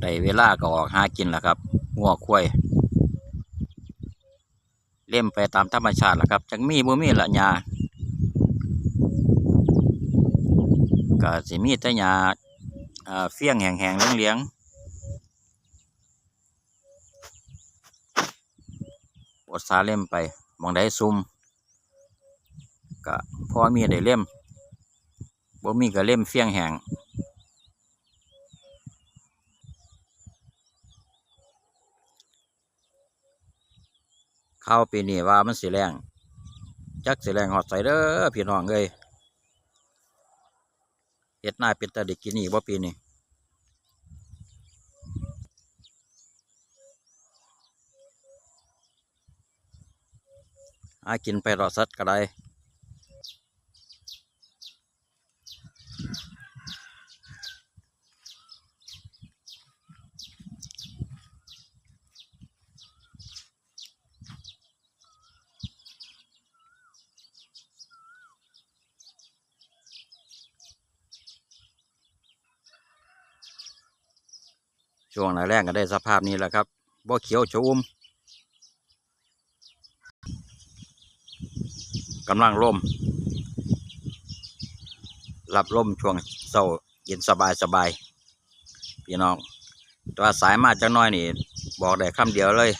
ได้เวลาก็ออกหากินแล้วครับงัวควายเล่มไปตามธรรมชาติล่ะครับจังมีบ่มีละหญ้าก็สิมีแต่หญ้าอ่าเฟี้ยงแห้งๆเลี้ยงๆปวดสาเล่มไปมองได้ซุ่มก็พอมีได้เล่มบ่มีก็เล่มเฟี้ยงแห้ง ข้าวปีนี้ว่ามันสีแรงจักสีแรงหอดใส่เด้อพี่น้องเลยเฮ็ดหน้าเป็นตาเด็กกินนี่บ่ปีนี้อากินไปรอสัตว์ก็ได้ ช่วงแรงก็ได้สภาพนี้แหละครับบ่เขียวชอุ่มกำลังร่มรับลมช่วงเศร้าเย็นสบายสบายพี่น้องแต่ว่าสายมาจังน้อยนี่ บอกได้คำเดียวเลย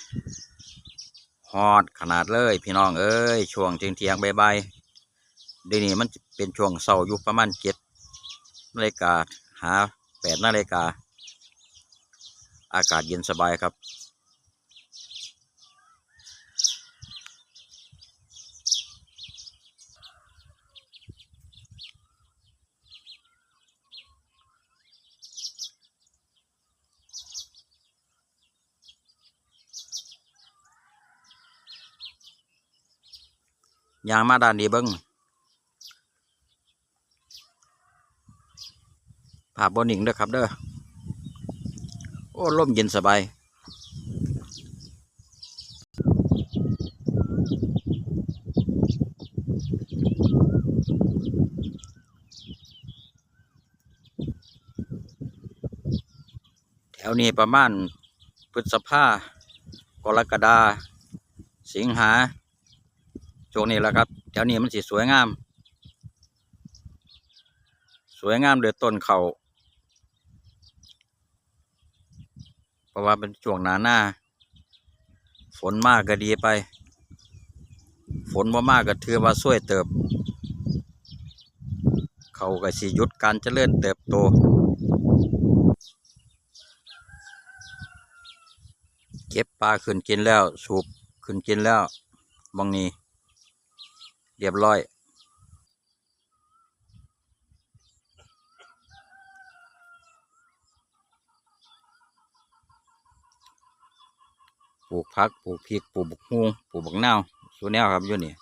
ฮอดขนาดเลย พี่น้องเอ้ยช่วงเที่ยงเที่ยงๆบ่ายๆเดี๋ยวนี้มันเป็นช่วงเศร้าอยู่ประมาณเจ็ดนาฬิกาหาแปดนาฬิกา อากาศเย็นสบายครับ ยางมาด้านนี้เบิ้งภาพบนหนิงเด้อครับเด้อ อ้ลมเย็นสบาย แถวนี้ประมาณพฤษภากรกฎาสิงหาช่วงนี้แหละครับ แถวนี้มันสิสวยงาม สวยงามเดือต้นเขาเราะว่าเป็นช่วงหนาหน้า ฝนมากก็ดีไป ฝนบ่มากก็ถือว่าช่วยเติบ เขาก็สิยุดการเจริญเติบโตเก็บปลาขึ้นกินแล้ว สูบขึ้นกินแล้วบางนี้ เรียบร้อย ปลูกผักปลูกพริกปลูกบักฮวงปลูกบักนาวส่วนแนวครับอยู่นี่